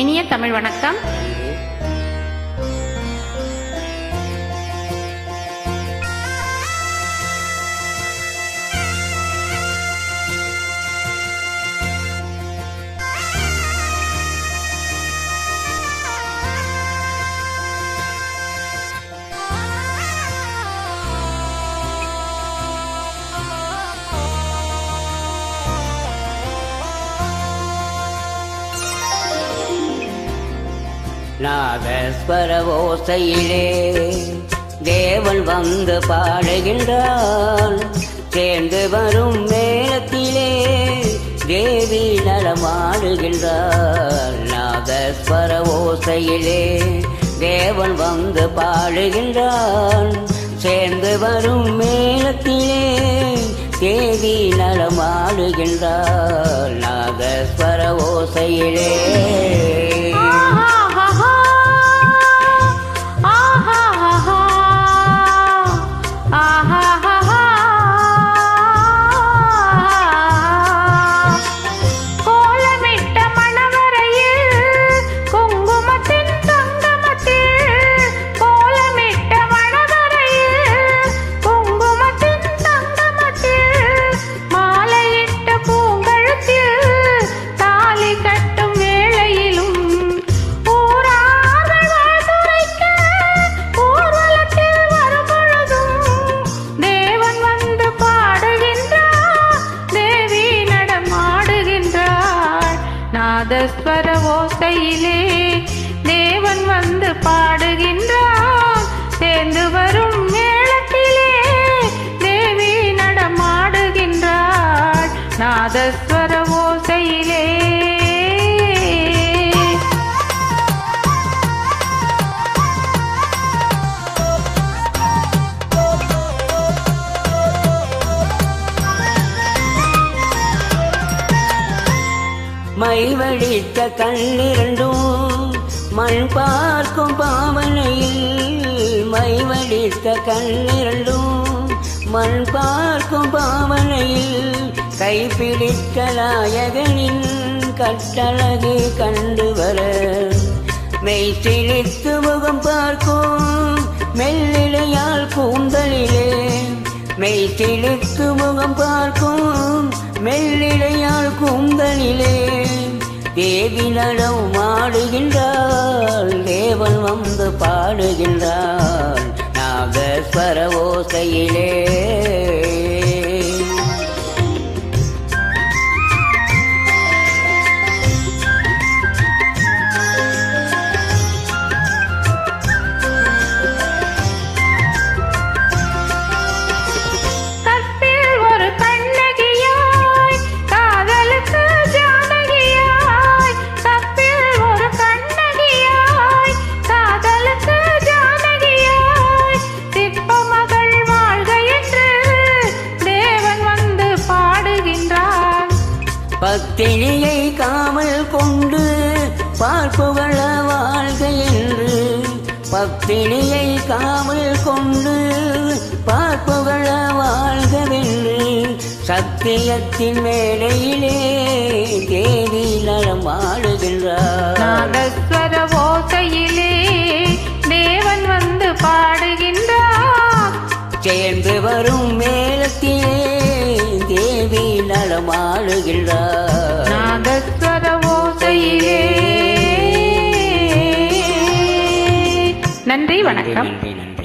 இனிய தமிழ் வணக்கம். நாதஸ்வர ஓசையிலே தேவன் வந்து பாடுகின்றான். சேர்ந்து வரும் மேலத்திலே தேவி நடமாடுகின்றாள் நாதஸ்வர ஓசையிலே தேவன் வந்து பாடுகின்றான். சேர்ந்து வரும் மேலத்திலே தேவி நடமாடுகின்றாள் நாதஸ்வர ஓசையிலே நாதஸ்வர ஓசையிலே. மைவழித்த கண்ணிரண்டும் மண் பார்க்கும் பாவனையில். மைவழித்த கண்ணிரண்டும் மண் பார்க்கும் பாவனையில். கைப்பிடித்த நாயகனின் கட்டழகு கண்டு வர மெய் சிரித்து முகம் பார்க்கும் மெல்லிடையால் கூந்தலிலே மெய் சிரித்து முகம் பார்க்கும் மெல்லிடையால் கூந்தலிலே. தேவி நடம் ஆடுகின்றாள் தேவன் வந்து பாடுகின்றாள் நாகஸ்வர ஓசையிலே. பத்தினியை காமல் கொண்டு பார்ப்புகள வாழ்க என்று பத்தினியை காமல் கொண்டு பார்ப்புகள வாழ்கவென்று சத்தியத்தின் மேடையிலே தேவி நலம் ஆடுகின்றார். நாதஸ்வர ஓசையிலே தேவன் வந்து பாடுகின்றார். சேர்ந்து வரும் மேலத்திலே தேவி நலமாடுகின்றார் நன்றி வணக்கம். நன்றி நன்றி